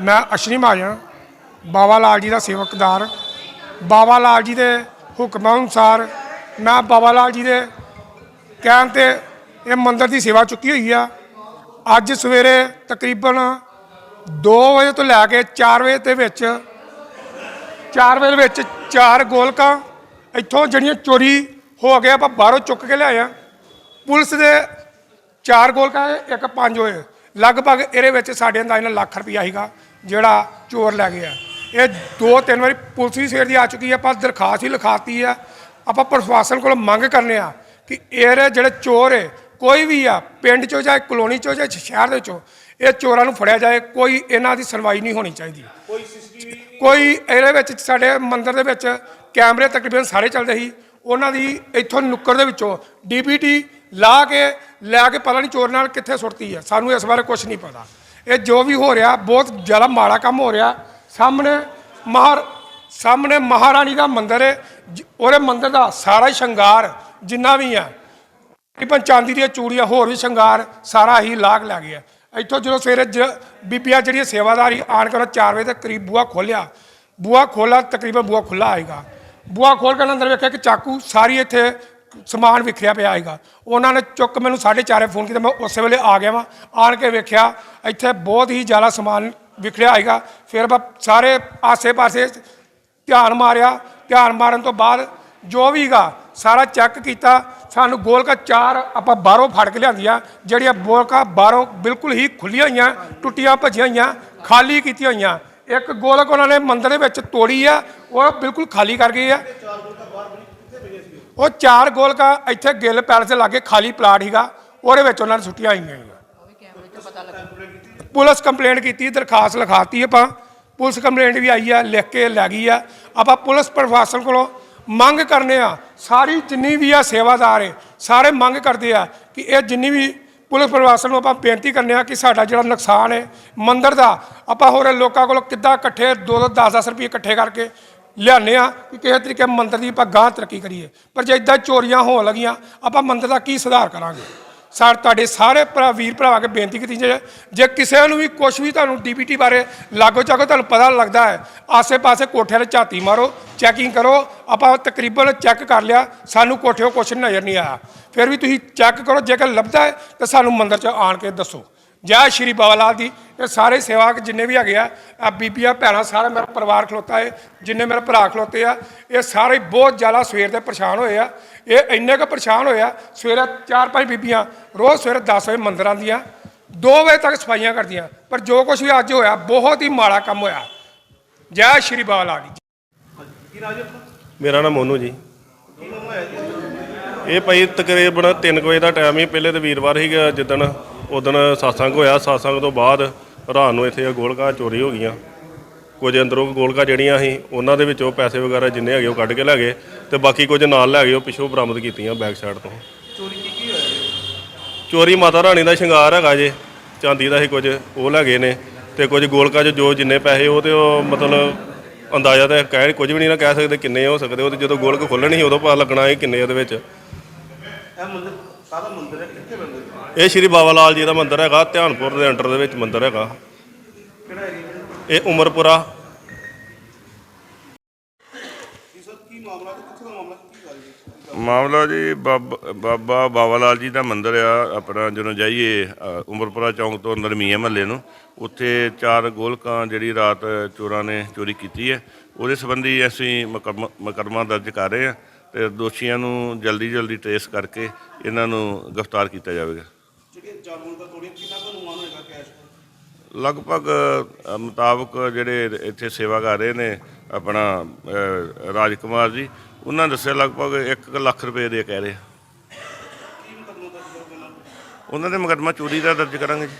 ਮੈਂ ਅਸ਼ਨੀ ਮਹਾਜਨ, ਬਾਬਾ ਲਾਲ ਜੀ ਦਾ ਸੇਵਕਦਾਰ, ਬਾਬਾ ਲਾਲ ਜੀ ਦੇ ਹੁਕਮਾਂ ਅਨੁਸਾਰ ਮੈਂ ਬਾਬਾ ਲਾਲ ਜੀ ਦੇ ਕਹਿਣ ਤੇ ਇਹ ਮੰਦਿਰ ਦੀ ਸੇਵਾ ਚੁੱਕੀ ਹੋਈ ਆ। ਅੱਜ ਸਵੇਰੇ ਤਕਰੀਬਨ 2 ਵਜੇ ਤੋਂ ਲੈ ਕੇ 4 ਵਜੇ ਦੇ ਵਿੱਚ 4 ਵਜੇ ਦੇ ਵਿੱਚ ਚਾਰ ਗੋਲਕਾਂ ਇੱਥੋਂ ਜਿਹੜੀਆਂ ਚੋਰੀ ਹੋ ਗਏ ਆਪਾਂ ਬਾਹਰੋਂ ਚੁੱਕ ਕੇ ਲਿਆਏ ਆ। ਪੁਲਿਸ ਦੇ ਚਾਰ ਗੋਲਕਾਂ, ਇੱਕ ਪੰਜ ਹੋਏ। ਲਗਭਗ ਇਹਦੇ ਵਿੱਚ ਸਾਡੇ ਅੰਦਾਜ਼ ਨਾਲ ਲੱਖ ਰੁਪਈਆ ਸੀਗਾ। ਜਿਹੜਾ ਚੋਰ ਲੈ ਗਿਆ। ਇਹ ਦੋ ਤਿੰਨ ਵਾਰੀ ਪੁਲਿਸ ਵੀ ਸਵੇਰ ਦੀ ਆ ਚੁੱਕੀ ਹੈ ਆਪਾਂ ਦਰਖਾਸਤ ਹੀ ਲਿਖਾਤੀ ਆ ਆਪਾਂ ਪ੍ਰਸ਼ਾਸਨ ਕੋਲ ਮੰਗ ਕਰਨੇ ਆ ਕਿ ਇਹ ਜਿਹੜੇ ਚੋਰ ਹੈ ਕੋਈ ਵੀ ਆ ਪਿੰਡ ਚੋਂ ਜਾਂ ਕਲੋਨੀ ਚੋਂ ਜਾਂ ਸ਼ਹਿਰ ਦੇ ਚੋਂ ਇਹ ਚੋਰਾਂ ਨੂੰ ਫੜਿਆ ਜਾਏ ਕੋਈ ਇਹਨਾਂ ਦੀ ਸੁਣਵਾਈ ਨਹੀਂ ਹੋਣੀ ਚਾਹੀਦੀ। ਕੋਈ ਇਹਦੇ ਵਿੱਚ ਸਾਡੇ ਮੰਦਿਰ ਦੇ ਵਿੱਚ ਕੈਮਰੇ ਤਕਰੀਬਨ ਸਾਰੇ ਚੱਲਦੇ ਸੀ। ਉਹਨਾਂ ਦੀ ਇੱਥੋਂ ਨੁੱਕਰ ਦੇ ਵਿੱਚੋਂ ਡੀਪੀਟੀ ਲਾ ਕੇ ਲੈ ਕੇ ਪਤਾ ਨਹੀਂ ਚੋਰ ਨਾਲ ਕਿੱਥੇ ਸੁੱਟਤੀ ਹੈ। ਸਾਨੂੰ ਇਸ ਬਾਰੇ ਕੁਝ ਨਹੀਂ ਪਤਾ। ਇਹ ਜੋ ਵੀ ਹੋ ਰਿਹਾ, ਬਹੁਤ ਜ਼ਿਆਦਾ ਮਾੜਾ ਕੰਮ ਹੋ ਰਿਹਾ। ਸਾਹਮਣੇ ਮਹਾਰ, ਸਾਹਮਣੇ ਮਹਾਰਾਣੀ ਦਾ ਮੰਦਿਰ ਹੈ। ਜ- ਉਹਦੇ ਮੰਦਿਰ ਦਾ ਸਾਰਾ ਹੀ ਸ਼ਿੰਗਾਰ, ਜਿੰਨਾ ਵੀ ਆ। ਤਕਰੀਬਨ ਚਾਂਦੀ ਦੀਆਂ ਚੂੜੀਆਂ, ਹੋਰ ਵੀ ਸ਼ਿੰਗਾਰ, ਸਾਰਾ ਹੀ ਲਾਗ ਲੈ ਗਿਆ। ਇੱਥੋਂ ਜਦੋਂ ਸਵੇਰੇ ਜ- ਬੀਬੀਆਂ ਜਿਹੜੀਆਂ ਸੇਵਾਦਾਰੀ ਆਣ ਕੇ ਉਹਨਾਂ 4 ਵਜੇ ਦੇ ਕਰੀਬ ਬੂਹਾ ਖੋਲਿਆ ਬੂਹਾ ਖੋਲਾ ਤਕਰੀਬਨ ਬੂਹਾ ਖੁੱਲਾ ਆਏਗਾ। ਬੂਹਾ ਖੋਲ ਕੇ ਅੰਦਰ ਵੇਖਿਆ ਕਿ ਚਾਕੂ ਸਾਰੀ ਇੱਥੇ ਸਮਾਨ ਵਿਖਰਿਆ ਪਿਆ ਆਏਗਾ ਉਹਨਾਂ ਨੇ ਚੁੱਕ ਮੈਨੂੰ 4:30 ਫੋਨ ਕੀਤਾ। ਮੈਂ ਉਸੇ ਵੇਲੇ ਆ ਗਿਆ ਵਾਂ, ਆਣ ਕੇ ਵੇਖਿਆ, ਇੱਥੇ ਬਹੁਤ ਹੀ ਜ਼ਿਆਦਾ ਸਮਾਨ ਵਿਖਰਿਆ ਆਏਗਾ ਫਿਰ ਆਪਾਂ ਸਾਰੇ ਆਸੇ-ਪਾਸੇ ਧਿਆਨ ਮਾਰਿਆ। ਧਿਆਨ ਮਾਰਨ ਤੋਂ ਬਾਅਦ ਜੋ ਵੀਗਾ ਸਾਰਾ ਚੈੱਕ ਕੀਤਾ। ਸਾਨੂੰ ਗੋਲਕਾ ਚਾਰ ਆਪਾਂ ਬਾਹਰੋਂ ਫੜ ਕੇ ਲਿਆਂਦੀਆਂ, ਜਿਹੜੀਆਂ ਗੋਲਕਾ ਬਾਹਰੋਂ ਬਿਲਕੁਲ ਹੀ ਖੁੱਲੀਆਂ ਹੋਈਆਂ, ਟੁੱਟੀਆਂ ਭੱਜੀਆਂ ਹੋਈਆਂ, ਖਾਲੀ ਕੀਤੀਆਂ ਹੋਈਆਂ। ਇੱਕ ਗੋਲਕ ਉਹਨਾਂ ਨੇ ਮੰਦਰ ਦੇ ਵਿੱਚ ਤੋੜੀ ਆ, ਉਹ ਬਿਲਕੁਲ ਖਾਲੀ ਕਰ ਗਈ ਆ। ਉਹ ਚਾਰ ਗੋਲਕਾ ਇੱਥੇ ਗਿੱਲ ਪੈਲਸ ਦੇ ਲਾਗੇ ਖਾਲੀ ਪਲਾਟ ਹੀਗਾ ਉਹਦੇ ਵਿੱਚ ਉਹਨਾਂ ਨੇ ਸੁੱਟੀਆਂ ਹੋਈਆਂ ਹੈਗੀਆਂ। ਪੁਲਿਸ ਕੰਪਲੇਂਟ ਕੀਤੀ, ਦਰਖਾਸਤ ਲਿਖਾਤੀ ਆਪਾਂ ਪੁਲਿਸ ਕੰਪਲੇਂਟ ਵੀ ਆਈ ਆ, ਲਿਖ ਕੇ ਲੈ ਗਈ ਆ ਆਪਾਂ ਪੁਲਿਸ ਪ੍ਰਸ਼ਾਸਨ ਕੋਲੋਂ ਮੰਗ ਕਰਨੇ ਆ, ਸਾਰੀ ਜਿੰਨੀ ਵੀ ਆ ਸੇਵਾਦਾਰ ਹੈ ਸਾਰੇ ਮੰਗ ਕਰਦੇ ਆ ਕਿ ਇਹ ਜਿੰਨੀ ਵੀ ਪੁਲਿਸ ਪ੍ਰਸ਼ਾਸਨ ਨੂੰ ਆਪਾਂ ਬੇਨਤੀ ਕਰਨੇ ਆ ਕਿ ਸਾਡਾ ਜਿਹੜਾ ਨੁਕਸਾਨ ਹੈ ਮੰਦਰ ਦਾ, ਆਪਾਂ ਹੋਰ ਲੋਕਾਂ ਕੋਲੋਂ ਕਿੱਦਾਂ ਇਕੱਠੇ 2 ਦੋ 10-10 ਰੁਪਏ ਇਕੱਠੇ ਕਰਕੇ ਲਿਆਉਂਦੇ ਆ ਕਿ ਕਿਸੇ ਤਰੀਕੇ ਮੰਦਰ ਦੀ ਆਪਾਂ ਗਾਂ ਤਰੱਕੀ ਕਰੀਏ। ਪਰ ਜੇ ਇਦਾਂ ਚੋਰੀਆਂ ਹੋਣ ਲੱਗੀਆਂ, ਆਪਾਂ ਮੰਦਰ ਦਾ ਕੀ ਸੁਧਾਰ ਕਰਾਂਗੇ? ਸਰ ਤੁਹਾਡੇ ਸਾਰੇ ਭਰਾ, ਵੀਰ ਭਰਾਵਾਂ ਕੇ ਬੇਨਤੀ ਕੀਤੀ ਜੇ ਜੇ ਕਿਸੇ ਨੂੰ ਵੀ ਕੁਝ ਵੀ ਤੁਹਾਨੂੰ ਡੀਪੀਟੀ ਬਾਰੇ ਲਾਗੋ ਚਾਗੋ ਤੁਹਾਨੂੰ ਪਤਾ ਲੱਗਦਾ ਹੈ, ਆਸੇ-ਪਾਸੇ ਕੋਠਿਆਂ 'ਤੇ ਝਾਤੀ ਮਾਰੋ ਚੈਕਿੰਗ ਕਰੋ, ਆਪਾਂ ਤਕਰੀਬਨ ਚੈੱਕ ਕਰ ਲਿਆ, ਸਾਨੂੰ ਕੋਠਿਓ ਕੁਛ ਨਜ਼ਰ ਨਹੀਂ ਆਇਆ। ਫਿਰ ਵੀ ਤੁਸੀਂ ਚੈੱਕ ਕਰੋ, ਜੇਕਰ ਲੱਭਦਾ ਹੈ, ਤਾਂ ਸਾਨੂੰ ਮੰਦਰ 'ਚ ਆਣ ਕੇ ਦੱਸੋ। ਜੈ ਸ਼੍ਰੀ ਬਾਬਾ ਲਾਲ ਦੀ ਇਹ ਸਾਰੇ ਸੇਵਾਕ ਜਿੰਨੇ ਵੀ ਹੈਗੇ ਆ ਆ ਬੀਬੀਆਂ ਭੈਣਾਂ ਸਾਰਾ ਮੇਰਾ ਪਰਿਵਾਰ ਖਲੋਤਾ ਹੈ ਜਿੰਨੇ ਮੇਰੇ ਭਰਾ ਖਲੋਤੇ ਆ ਇਹ ਸਾਰੇ ਬਹੁਤ ਜ਼ਿਆਦਾ ਸਵੇਰ ਦੇ ਪਰੇਸ਼ਾਨ ਹੋਏ ਆ। ਇਹ ਇੰਨੇ ਕੁ ਪਰੇਸ਼ਾਨ ਹੋਏ ਆ ਸਵੇਰੇ ਚਾਰ ਪੰਜ ਬੀਬੀਆਂ ਰੋਜ਼ ਸਵੇਰੇ 10 ਵਜੇ ਮੰਦਿਰਾਂ ਦੀਆਂ 2 ਵਜੇ ਤੱਕ ਸਫਾਈਆਂ ਕਰਦੀਆਂ ਪਰ ਜੋ ਕੁਝ ਵੀ ਅੱਜ ਹੋਇਆ ਬਹੁਤ ਹੀ ਮਾੜਾ ਕੰਮ ਹੋਇਆ। ਜੈ ਸ਼੍ਰੀ ਬਾਬਾ ਲਾਲ ਜੀ। ਮੇਰਾ ਨਾਮ ਮੋਨੂ ਜੀ। ਇਹ ਭਾਈ ਤਕਰੀਬਨ 3 ਵਜੇ ਦਾ ਟਾਈਮ ਹੀ ਪਹਿਲੇ ਤੇ ਵੀਰਵਾਰ ਸੀਗਾ ਜਿੱਦਣ ਉਦਣ satsang ਹੋਇਆ satsang ਤੋਂ ਬਾਅਦ ਰਾਤ ਨੂੰ ਇੱਥੇ ਗੋਲਕਾਂ ਚੋਰੀ ਹੋ ਗਈਆਂ। ਕੁਝ ਅੰਦਰੋਂ ਗੋਲਕਾਂ ਜਿਹੜੀਆਂ ਸੀ ਉਹਨਾਂ ਦੇ ਵਿੱਚੋਂ ਪੈਸੇ ਵਗੈਰਾ ਜਿੰਨੇ ਹੈਗੇ ਉਹ ਕੱਢ ਕੇ ਲੈ ਗਏ ਤੇ ਬਾਕੀ ਕੁਝ ਨਾਲ ਲੈ ਗਏ ਉਹ ਪਿੱਛੋਂ ਬਰਾਮਦ ਕੀਤੀਆਂ ਬੈਕ ਸਾਈਡ ਤੋਂ। ਚੋਰੀ ਕੀ ਕੀ ਹੋਇਆ? ਚੋਰੀ ਮਾਤਾ ਰਾਣੀ ਦਾ ਸ਼ਿੰਗਾਰ ਹੈਗਾ ਜੇ ਚਾਂਦੀ ਦਾ ਸੀ ਕੁਝ ਉਹ ਲੈ ਗਏ ਨੇ ਤੇ ਕੁਝ ਗੋਲਕਾਂ 'ਚ ਜੋ ਜਿੰਨੇ ਪੈਸੇ ਉਹ ਤੇ ਉਹ ਮਤਲਬ ਅੰਦਾਜ਼ਾ ਤਾਂ ਕਹਿ ਕੁਝ ਵੀ ਨਹੀਂ ਨਾ ਕਹਿ ਸਕਦੇ ਕਿੰਨੇ ਹੋ ਸਕਦੇ ਉਹ ਤੇ ਜਦੋਂ ਗੋਲਕ ਖੋਲਣੀ ਸੀ ਉਦੋਂ ਪਤਾ ਲੱਗਣਾ ਇਹ ਕਿੰਨੇ ਉਹਦੇ ਵਿੱਚ। ਇਹ ਮੰਦਿਰ ਕਾਹਦਾ ਮੰਦਿਰ ਹੈ ਕਿੱਥੇ ਮੰਦਿਰ ਇਹ ਸ਼੍ਰੀ ਬਾਬਾ ਲਾਲ ਜੀ ਦਾ ਮੰਦਿਰ ਹੈਗਾ ਧਿਆਨਪੁਰ ਦੇ ਅੰਡਰ ਦੇ ਵਿੱਚ ਮੰਦਿਰ ਹੈਗਾ। ਕਿਹੜਾ ਏਰੀਆ ਇਹ ਉਮਰਪੁਰਾ। ਜੀ ਸਰ ਕੀ ਮਾਮਲਾ ਤੇ ਕਿੱਥੇ ਦਾ ਮਾਮਲਾ ਕੀ ਗੱਲ ਜੀ ਮਾਮਲਾ ਜੀ ਬਾਬਾ ਬਾਬਾ ਬਾਬਾ ਲਾਲ ਜੀ ਦਾ ਮੰਦਿਰ ਆ ਆਪਣਾ ਜਦੋਂ ਜਾਈਏ ਅ, ਉਮਰਪੁਰਾ ਚੌਂਕ ਤੋਂ ਅੰਦਰ ਮੀਆਂ ਮਹੱਲੇ ਨੂੰ ਉੱਥੇ ਚਾਰ ਗੋਲਕਾਂ ਜਿਹੜੀ ਰਾਤ ਚੋਰਾਂ ਨੇ ਚੋਰੀ ਕੀਤੀ ਹੈ। ਉਹਦੇ ਸੰਬੰਧੀ ਅਸੀਂ ਮੁਕੱਦਮਾ ਮੁਕੱਦਮਾ ਦਰਜ ਕਰ ਰਹੇ ਹਾਂ। ਤੇ ਦੋਸ਼ੀਆਂ ਨੂੰ ਜਲਦੀ ਜਲਦੀ ਟ੍ਰੇਸ ਕਰਕੇ ਇਹਨਾਂ ਨੂੰ ਗ੍ਰਿਫਤਾਰ ਕੀਤਾ ਜਾਵੇਗਾ। ਜਿਹੜੇ ਜਾਗਰੂਕ ਦਾ ਤੋੜੀ ਕਿੰਨਾ ਕੁ ਅਨੁਮਾਨ ਹੋਏਗਾ ਕੈਸ਼ ਲਗਭਗ ਅ, ਮੁਤਾਬਕ ਜਿਹੜੇ ਇੱਥੇ ਸੇਵਾ ਕਰ ਰਹੇ ਨੇ ਆਪਣਾ ਅ, ਰਾਜਕੁਮਾਰ ਜੀ ਉਹਨਾਂ ਨੇ ਦੱਸਿਆ ਲਗਭਗ 1 ਲੱਖ ਰੁਪਏ ਦੇ ਕਹਿ ਰਹੇ ਆ। ਕੀ ਮੁਕਦਮਾ ਦਰਜ ਕਰੋਗੇ ਨਾ ਉਹਨਾਂ ਦੇ ਮੁਕੱਦਮਾ ਚੋਰੀ ਦਾ ਦਰਜ ਕਰਾਂਗੇ ਜੀ।